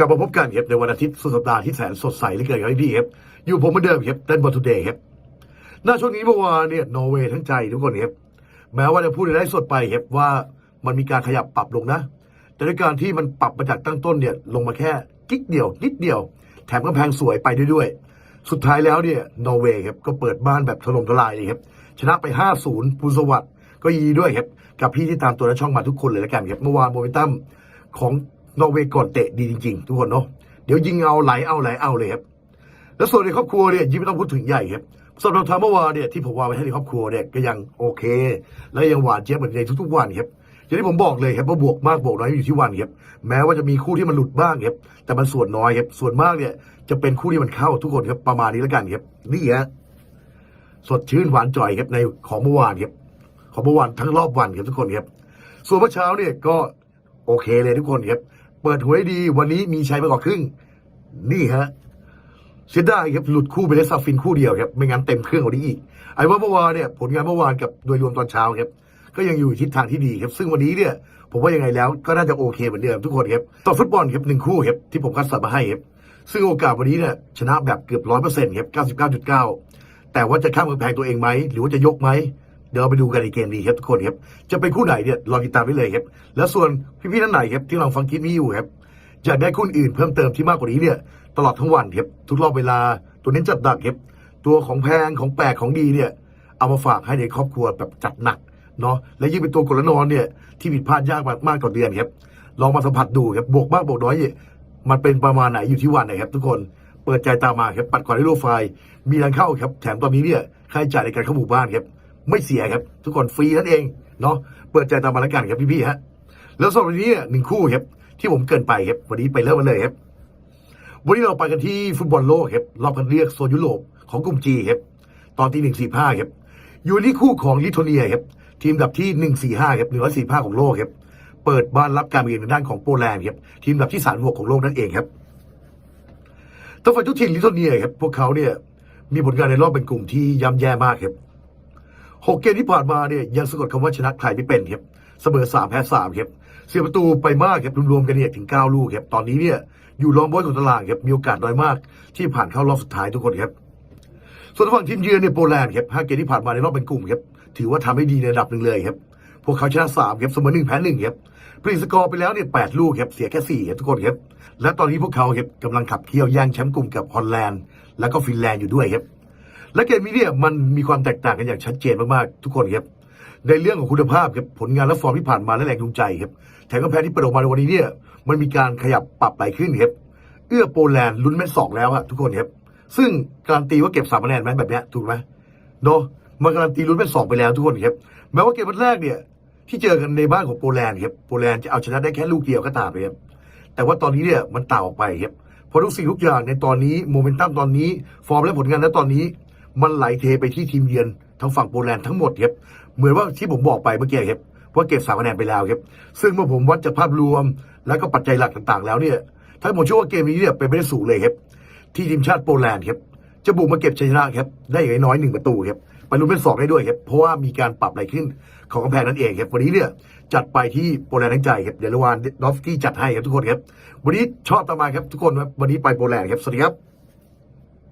กลับมาพบกันครับในวันอาทิตย์สุดสัปดาห์ที่แสนสดใสเหลือเกินครับพี่ครับอยู่ผมเหมือนเดิมครับเต้นบอลทูเดย์ครับหน้าช่วงนี้เมื่อวานเนี่ยนอร์เวย์ทั้งใจทุกคนครับแม้ว่าจะพูดในได้สดไปครับว่ามันมีการขยับปรับลงนะ แต่ในการที่มันปรับมาจากตั้งต้นเนี่ยลงมาแค่กิ๊กเดียว นิดเดียว แถมกำแพงสวยไปด้วย สุดท้ายแล้วเนี่ยนอร์เวย์ครับก็เปิดบ้านแบบถล่มทลายเลยครับชนะไป 5-0ภูลสวัสดิ์ก็ยีด้วยครับกับพี่ที่ตามตัวและช่องมาทุกคนเลยแล้วกันครับเมื่อวานโมเมนตัมของ นอร์เวย์ก่อนเตะดีจริง ๆ ทุกคนเนาะเดี๋ยวยิงเอาไหลเอาไหลเอาเลยครับแล้วส่วนในครอบครัวเนี่ยยิ่งไม่ต้องพูดถึงใหญ่ครับสำหรับทางเมื่อวานเนี่ยที่ผมวางไว้ให้ในครอบครัวเนี่ยก็ยังโอเค และยังหวานเจี๊ยบเหมือนในทุกๆวันครับอย่างที่ผมบอกเลยครับว่าบวกมากบวกน้อยอยู่ที่วันครับแม้ว่าจะมีคู่ที่มันหลุดบ้างครับแต่มันส่วนน้อยครับส่วนมากเนี่ยจะเป็นคู่ที่มันเข้าทุกคนครับประมาณนี้แล้วกันครับนี่ฮะสดชื่นหวานจ่อยครับในของเมื่อวานครับของเมื่อวานทั้งรอบวันครับทุกคนครับส่วนเมื่อเช้าเนี่ยก็โอเคเลยทุกคนครับ เปิดหวยดี วันนี้มีชัยไปกว่าครึ่ง นี่ฮะเสียดายครับหลุดคู่ไปได้ซาฟินคู่เดียวครับไม่งั้นเต็มเครื่องกว่านี้อีกไอ้ว่าเมื่อวานเนี่ยผลงานเมื่อวานกับโดยรวมตอนเช้าครับก็ยังอยู่ทิศทางที่ดีครับซึ่งวันนี้เนี่ยผมว่ายังไงแล้วก็น่าจะโอเคเหมือนเดิมทุกคนครับต่อฟุตบอลครับหนึ่งคู่ครับที่ผมคัดสรรมาให้ครับซึ่งโอกาสวันนี้เนี่ยชนะแบบเกือบร้อยเปอร์เซ็นต์ครับเก้าสิบเก้าจุดเก้าแต่ว่าจะข้ามกำแพงตัวเองไหมหรือว่าจะยกไหม เดี๋ยวเราไปดูกันในเกมนี้ครับทุกคนครับจะเป็นคู่ไหนเนี่ยรอติดตามได้เลยครับแล้วส่วนพี่ๆท่านไหนครับที่เราฟังคลิปนี้อยู่ครับอยากได้คู่อื่นเพิ่มเติมที่มากกว่านี้เนี่ยตลอดทั้งวันครับทุกรอบเวลาตัวเน้นจัดหนักครับตัวของแพงของแปลกของดีเนี่ยเอามาฝากให้ในครอบครัวแบบจัดหนักเนาะและยิ่งเป็นตัวกลนอนเนี่ยที่ผิดพลาดยากมากมากต่อเดือนครับลองมาสัมผัสดูครับบวกมากบวกน้อยเนี่ยมันเป็นประมาณไหนอยู่ที่วันไหนครับทุกคนเปิดใจตามมาครับปัดก่อนให้โลไฟล์มีทางเข้าครับแถมตอนนี้เนี่ยค่าใช้จ่ายในการเข้าหมู่บ้านครับ ไม่เสียครับ ทุกคนฟรีนั่นเองเนาะเปิดใจตามมาแล้วกันครับพี่ๆฮะแล้วสำหรับวันนี้หนึ่งคู่ครับที่ผมเกินไปครับวันนี้ไปเริ่มกันเลยครับวันนี้เราไปกันที่ฟุตบอลโลกครับรอบคัดเลือกโซนยุโรปของกลุ่มจีครับตอนที่หนึ่งสี่ห้าครับอยู่ที่คู่ของลิทัวเนียครับทีมอันดับที่หนึ่งสี่ห้าครับหนึ่งร้อยสี่ห้าของโลกครับเปิดบ้านรับการเยือนทางด้านของโปแลนด์ครับทีมอันดับที่สามหกของโลกนั่นเองครับต้องฝ่ายทุกทีมลิทัวเนียครับพวกเขาเนี่ยมีผลงานในรอบเป็นกลุ่มที่ย่ำแย่มากครับ หกเกมที่ผ่านมาเนี่ยยังสะกดคำว่าชนะใครไม่เป็นครับเสมอสามแพ้สามครับเสียประตูไปมากครับรวมๆกันเนี่ยถึงเก้าลูกครับตอนนี้เนี่ยอยู่รองบอยของตารางครับมีโอกาสน้อยมาก ที่ผ่านเข้ารอบสุดท้ายทุกคนครับส่วนฝั่งทีมเยือนเนี่ยโปแลนด์ครับห้าเกมที่ผ่านมาในรอบเป็นกลุ่มครับถือว่าทำให้ดีในระดับหนึ่งเลยครับพวกเขาชนะสามครับเสมอหนึ่งแพ้หนึ่งครับปรีสกอร์ไปแล้วเนี่ยแปดลูกครับเสียแค่สี่ครับทุกคนครับและตอนนี้พวกเขาครับกำลังขับเคี่ยวแย่งแชมป์กลุ่มกับฮอลแลนด์ แล้วก็ฟินแลนด์อยู่ด้วยครับ และเกมนี้เนี่ยมันมีความแตกต่างกันอย่างชัดเจนมากๆทุกคนครับในเรื่องของคุณภาพครับผลงานและฟอร์มที่ผ่านมาและแรงจูงใจครับแถมกำแพงที่เปิดออกมาในวันนี้เนี่ยมันมีการขยับปรับไหลขึ้นครับเอื้อโปแลนด์ลุ้นเม็ดสองแล้วอะทุกคนครับซึ่งการันตีว่าเก็บสามคะแนนไหมแบบเนี้ยถูกไหมเนาะมันการันตีลุ้นเม็ดสองไปแล้วทุกคนครับแม้ว่าเกมวันแรกเนี่ยที่เจอกันในบ้านของโปแลนด์ครับโปแลนด์จะเอาชนะได้แค่ลูกเดียวก็ตามไปครับแต่ว่าตอนนี้เนี่ยมันต่างออกไปครับเพราะทุกสิ่งทุกอย่างในตอนนี้โมเมนตัมตอนนี้ ฟอร์มและผลงานณตอนนี้ มันไหลเทไปที่ทีมเยือนทางฝั่งโปแลนด์ทั้งหมดครับเหมือนว่าที่ผมบอกไปเมื่อกี้ครับว่าเก็บสามคะแนนไปแล้วครับซึ่งเมื่อผมวัดจากภาพรวม แล้วก็ปัจจัยหลักต่างๆ แล้วเนี่ยถ้าผมเชื่อว่าเกมนี้เนี่ยเป็นไปได้สูงเลยครับที่ทีมชาติโปแลนด์ครับจะบุกมาเก็บชัยชนะครับได้อย่างน้อยหนึ่งประตูครับไปลุ้นเป็นสองได้ด้วยครับเพราะว่ามีการปรับอะไรขึ้นของกำแพงนั่นเองครับวันนี้เนี่ยจัดไปที่โปแลนด์ทั้งใจครับเดี๋ยวานดอฟสกี้จัดให้ครับทุกคนครับวันนี้ชอบตามมาครับทุกคนวันนี้ไปโปแลนด์ครับสวัสดีครับ